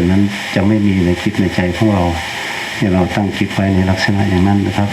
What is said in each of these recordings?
เป็นนั้นจะไม่มีในจิตในใจของเราเนี่ยเราตั้งจิตไว้ในลักษณะอย่างนั้นนะครับ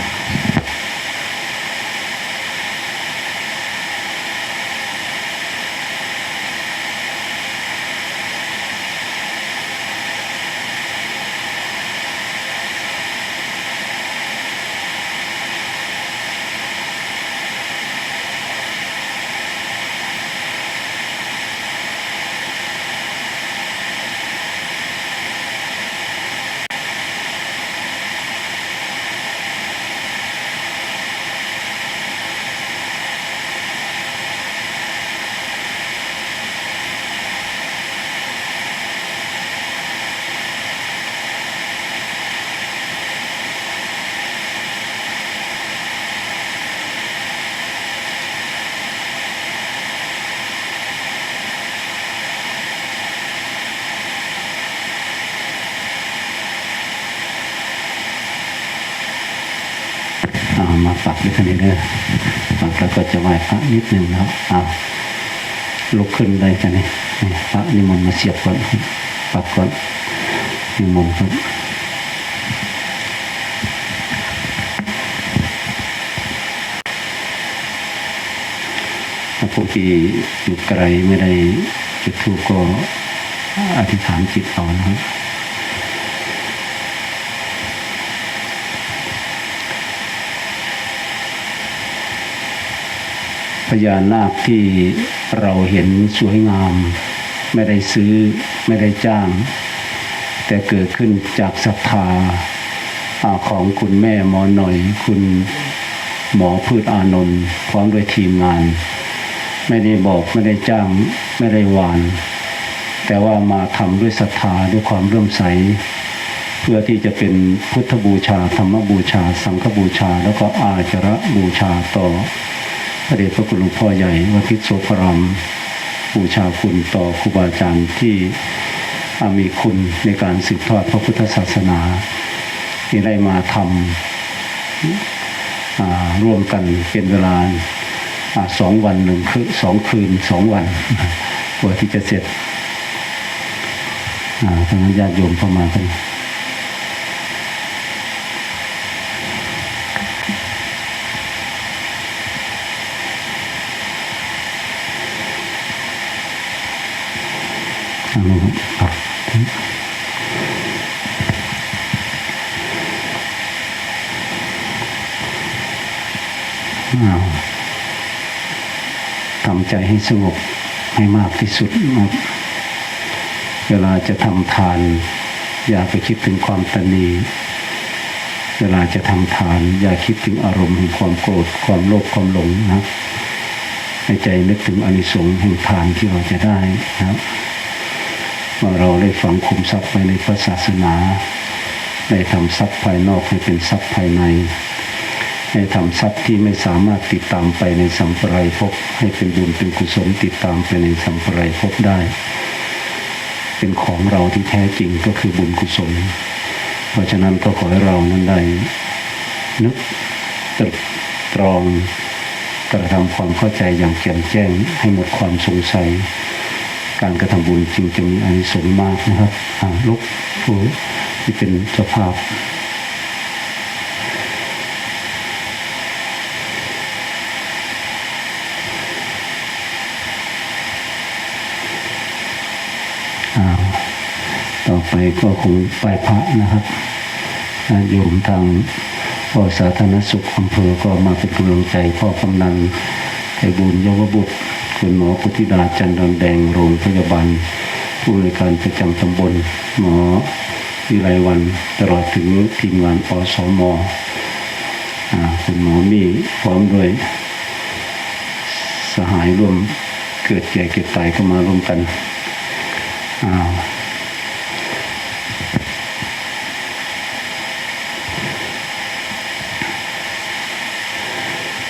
เอามาปักด้วยกันนี้เด้อปักแล้วก็จะไหว้พระนิดหนึ่งนะครับเอาลุกขึ้นได้กันนี่นี่พระนิมนต์มาเสียบก่อนปักก่อนนิมนต์ครับถ้าพวกที่อยู่ไกลไม่ได้จุดธูปก็อธิษฐานจิตเอานะครับ พญานาคที่เราเห็นสวยงาม ไม่ได้ซื้อไม่ได้จ้าง แต่เกิดขึ้นจากศรัทธาของคุณแม่หมอหน่อย คุณหมอพืชอานนท์พร้อมด้วยทีมงาน ไม่ได้บอกไม่ได้จ้างไม่ได้หวาน แต่ว่ามาทำด้วยศรัทธาด้วยความเรื่มใส เพื่อที่จะเป็นพุทธบูชาธรรมบูชา สังฆบูชา แล้วก็อาจระบูชาต่อ พระเดชพระคุณหลวงพ่อใหญ่วัดทิศโสพรามบูชาคุณต่อครูบาอาจารย์ที่อมีคุณในการสืบทอดพระพุทธศาสนาที่ได้มาทำร่วมกันเป็นเวลาอสองวันหนึ่งคืนสองคืนสองวันกว่าที่จะเสร็จทางญาติโยมประมาณกัน ทางนู้นครับอ้าวทำ ใจให้สงบให้มากที่สุดนะครับเวลาจะทำทาน อย่าไปคิดถึงความตนีเวลาจะทำทาน อย่าคิดถึงอารมณ์แห่งความโกรธความโลภความหลงนะให้ใจนึกถึงอานิสงส์แห่งทานที่เราจะได้นะครับว่าเราได้ฝังคุมทรัพย์ไว้ในพระศาสนา ได้ทำทรัพย์ภายนอกให้เป็นทรัพย์ภายใน ให้ทำทรัพย์ที่ไม่สามารถติดตามไปในสัมปรายภพให้เป็นบุญเป็นกุศลติดตามไปในสัมปรายภพได้ เป็นของเราที่แท้จริงก็คือบุญกุศล เพราะฉะนั้นก็ขอให้เรานั้นได้นึกตรึกตรองกระทำความเข้าใจอย่างแจ่มแจ้งให้หมดความสงสัย การกระทำบุญจริงจะมีอานิสงส์มากนะครับลุกผู้ที่เป็นเจ้าภาพ ต่อไปก็คงไปพระนะครับอ่าโยมทางพ่อสาธารณสุขอำเภอก็มาเป็นกำลังใจพ่อกำนันไพบุญเยาวบุตรคุณหมอพุทธิดาจันทร์แดงโรงพยาบาลผู้ในการประจำตำบลหมอวิไลวันตลอดถึงทีมงานอสมอคุณหมอมีพร้อมด้วยสหายร่วมเกิดแก่เก็บตายก็มาร่วมกัน อ้าว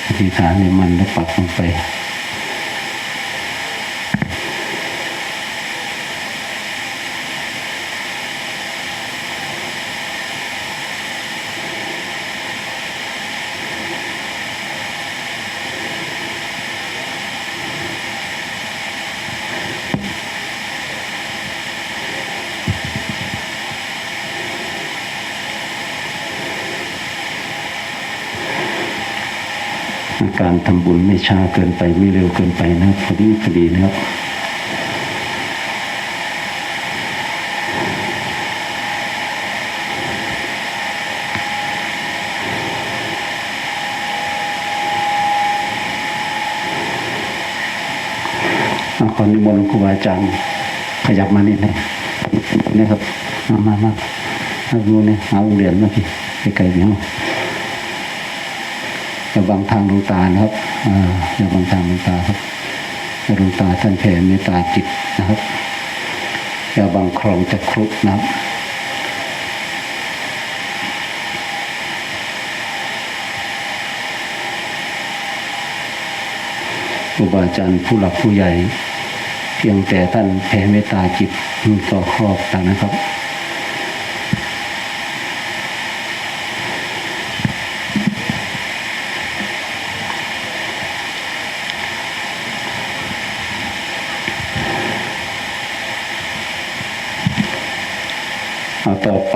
อธิษฐานในมันแล้วปักลงไป การทำบุญไม่ช้าเกินไปไม่เร็วเกินไปนะพอดีพอดีนะครับอาขอนิมนต์ครูบาอาจารย์ขยับมานิดหนึงนี่ครับ มามามาเอาดูเนี่ยเอาเหรียญมาพี่ไกลๆเนี้ย อย่าบังทางดวงตานะครับอย่าบังทางดวงตาครับดวงตาท่านแผ่เมตตาจิตนะครับอย่าบังครองจะครุนะครับครูบาอาจารย์ผู้หลักผู้ใหญ่ เพียงแต่ท่านแผ่เมตตาจิตก็ครอบตานะครับ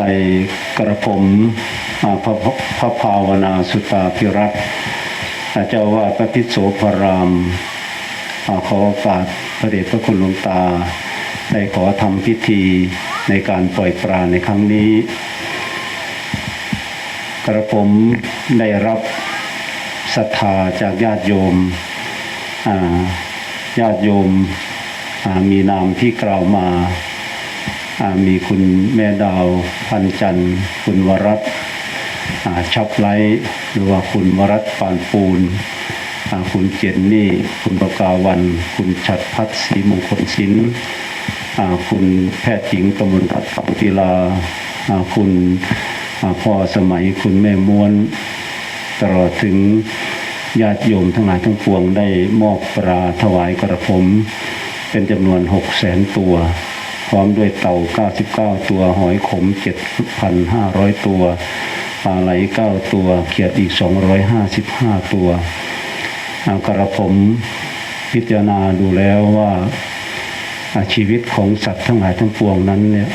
ไปกระผมพระพระภาวนาสุตาพิรัตน์อ่าเจ้าว่าพระพิโสพรามอขอโอกาสพระเดชพระคุณหลวงตา ได้ขอทำพิธีในการปล่อยปลาในครั้งนี้ กระผมได้รับศรัทธาจากญาติโยมญาติโยมมีนามที่กล่าวมา มีคุณแม่ดาวพันจันทร์ คุณวรัตน์อ่าชับไลท์หรือว่าคุณวรัตปานปูน คุณเจนนี่ คุณประกาวัน คุณชัดพัฒน์ศรีมงคลศิลป์อ่าคุณแพทย์หญิงกมลรัตน์ฝังกีฬาคุณพ่อสมัยคุณแม่ม้วน ตลอดถึงญาติโยมทั้งหลายทั้งปวงได้มอบปลาถวายกระผม เป็นจำนวนหกแสนตัว ร้อมด้วยเต่า 99 ตัว หอยขม 7,500 ตัว ปลาไหล 9 ตัว เขียดอีก 255 ตัวอ่ากระผมพิจารณาดูแล้วว่าชีวิตของสัตว์ทั้งหลายทั้งปวงนั้นเนี่ย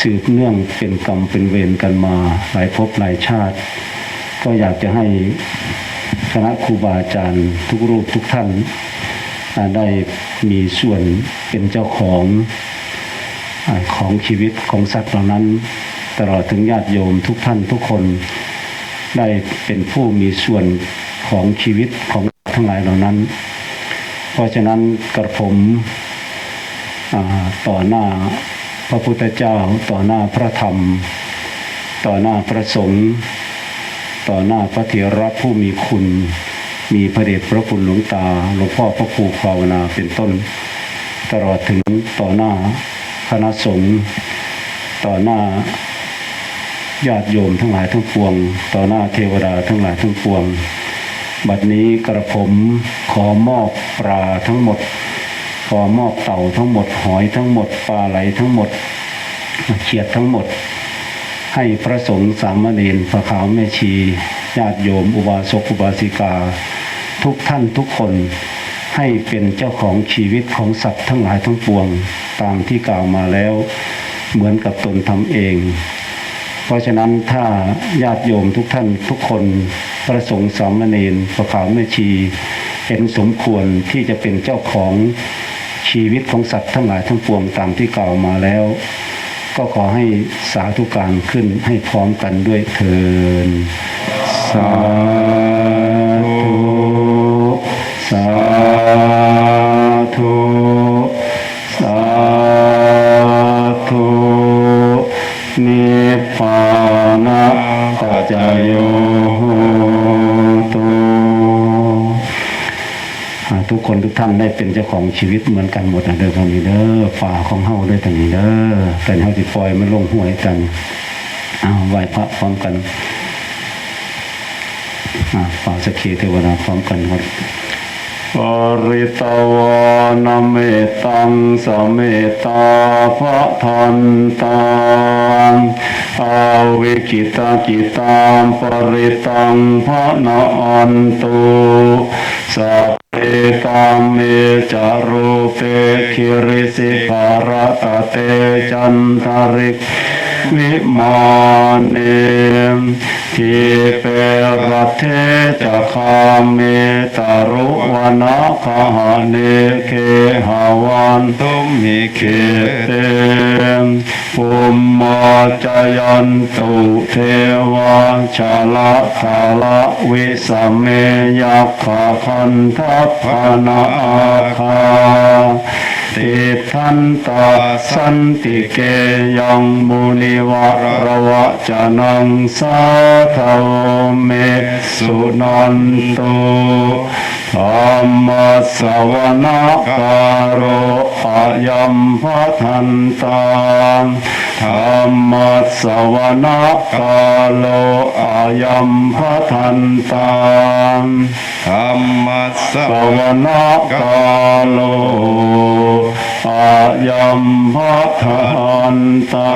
สืบเนื่องเป็นกรรมเป็นเวรกันมาหลายภพหลายชาติ ก็อยากจะให้คณะครูบาอาจารย์ทุกรูปทุกท่านได้ มีส่วนเป็นเจ้าของอของชีวิตของสัตว์เหล่านั้น ตลอดถึงญาติโยมทุกท่านทุกคนได้เป็นผู้มีส่วนของชีวิตของทั้งหลายเหล่านั้น เพราะฉะนั้นกระผมต่อหน้าพระพุทธเจ้าต่อหน้าพระธรรม ต่อหน้าพระสงฆ์ต่อหน้าพระเถระผู้มีคุณ มีพระเดชพระคุณหลวงตาหลวงพ่อพระครูภาวนาเป็นต้น ตลอดถึงต่อหน้าคณะสงฆ์ต่อหน้าญาติโยมทั้งหลายทั้งปวง ต่อหน้าเทวดาทั้งหลายทั้งปวง บัดนี้กระผมขอมอบปลาทั้งหมด ขอมอบเต่าทั้งหมด หอยทั้งหมดปลาไหลทั้งหมดเขียดทั้งหมด ให้พระสงฆ์สามเณรพระขาวแม่ชี ญาติโยมอุบาสกอุบาสิกา ทุกท่านทุกคนให้เป็นเจ้าของชีวิตของสัตว์ทั้งหลายทั้งปวงตามที่กล่าวมาแล้ว เหมือนกับตนทำเอง เพราะฉะนั้นถ้าญาติโยมทุกท่านทุกคนพระสงฆ์สามเณรพระขาวแม่ชีเห็นสมควรที่จะเป็นเจ้าของชีวิตของสัตว์ทั้งหลายทั้งปวงตามที่กล่าวมาแล้ว ก็ขอให้สาธุการขึ้นให้พร้อมกันด้วยเถินสา สาธุสาธุนิพพานะปัจจโยโตอ่าทุกคนทุกท่านได้เป็นเจ้าของชีวิตเหมือนกันหมดนะเด้อทางนี้เด้อฝ่าของเฮาด้อทางนี้เด้อแต่เฮาสิปล่อยมันลงห้วยกันเอาไหว้พระพร้อมกันอ่าฝ่าสกีเทวดาพร้อมกันครับ ปริตวานเมตังสเมตาพระทันตังอาวิกิตากิตามปริตังพระนาอันตุสัพเพตามเมจารุเปคิริสิภารตเตจันทริกวิมานเน ทีเปรตเทจะคาเมตรุวนาคหาเนเคหาวันตุมิเขเคเตมปุมมาจยันตุเทวาชาละคาละวิสเมยัคขาคันทัพพนาคา ติทันตาสันติเกยังมุนิวะระวะจานังสาทาวเมสุนันตุธรรมสวนาการโรอายัมพัทันตังธรรมสวนาการโลอายัมพัทันตัง ธรรมสวนากาโลอายัมพัทันตั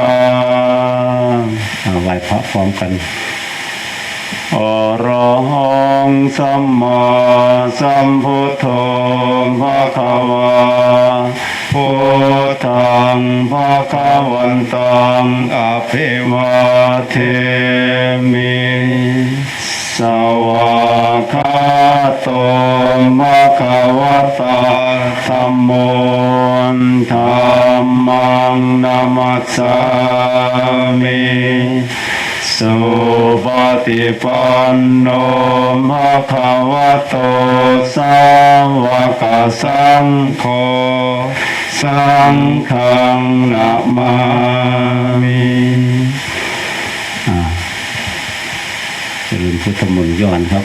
งเอาไหวพระพร้อมกันอรหังสัมมาสัมพุทโธภะคะวาพุทธังภะคะวันตังอภิวาเทมิสวากา โตภะคะวะตาธัมโมธัมมังนามัสสามิสุปฏิปันโนภะคะวะโตสาวกสังโฆสังฆนะมามิอ่าเจริญพุทธมนต์ย้อนครับ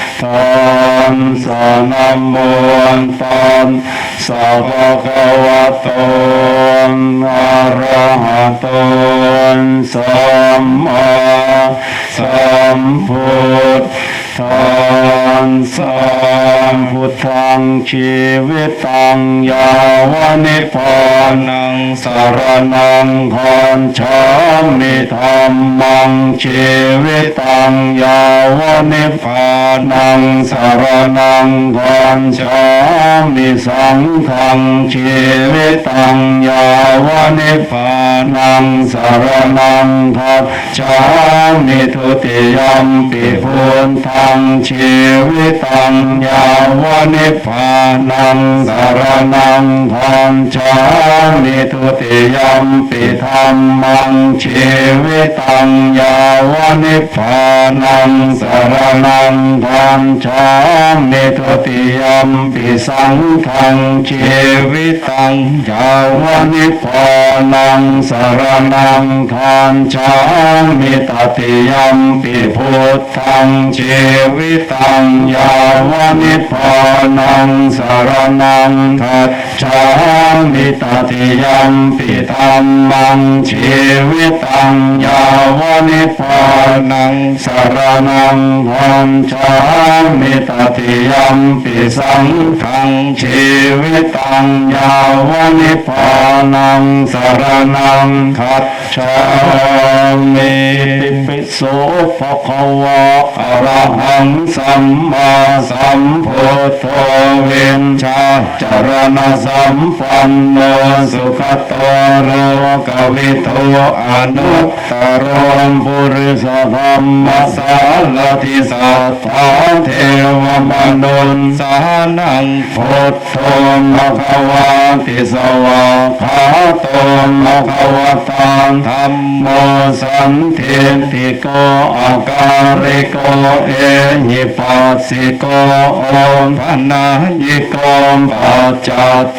นสนโมตันสัพพะวะโตอรหะโตสัมมาสัมพุทธันสัมพุทธังชีวิตังยาวนิพพานั งสารนังคันชามิธรรมังชีวิตังยาวนิพานังสารนังคันชามิสังฆังชีวิตังยาวนิพานังสารนังคัจฉามิทุติยมปิพุทธังชีวิตังยาวนิพานังสารนังคัจฉามิทุติยมปิธรรมังชีวิตังยาวนิพพานังสารนังคัจฉามิทุติยมปิสังฆังชีวิตังยาวนิพพานังสารนังคัจฉามิตติยมปิพุทธังชีวิตังยาวนิพพานังสารนังคัจ ชามิตติยมปิธรรมังชีวิตังยาวนิพพานังสารนังวันชามิตติยมปิสังฆังชีวิตังยาวนิพพานังสารนังคัต ฉามิปิโสภะคะวะอะระหังสัมมาสัมพุทโธเวนชาจารณะสัมปันโนสุขโตโรกวิโตอนุตตรมปุริสธรรมสารติสัทธาเทวมนุนสานังพุทโธมะคะวาติสวาขาโตมะคะวะตังธรรมโมสันเทติโกอาการิโกเอหิปัสสิโกโอมพนายิโกปัจจ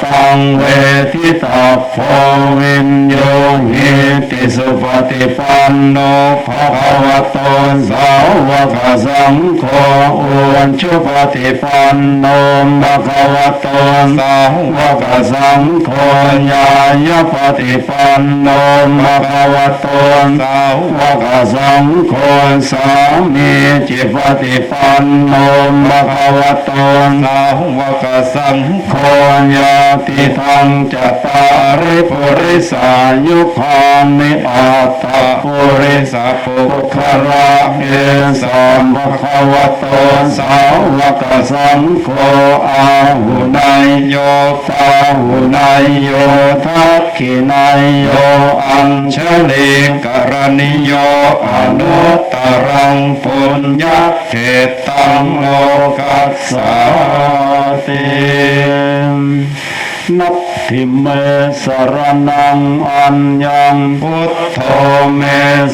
ตังเวทิตาโพวินโยหิติสุปฏิปันโนภะคะวะโตสาวกสังโฆอุนชุปฏิปันโนภะคะวะโตสาวกสังโฆญาญปฏิปันโนภคะวะโตสาวกสังโฆสามีจิปฏิปันโนมะคะวะโตสาวกสังโฆโคยาติทังจัตตาริปุริสายุคานิอัตตาปุริสาปุคราเอสัมภะควะโตสาวกสังโฆอาหุนายโยตาหุนายโยทักขินายโยอัญช ลีกรณิโยอนุตตรังปุญญเขตังโลกัสสาติ นัตถิเมสรนังอัญญังพุทโธเม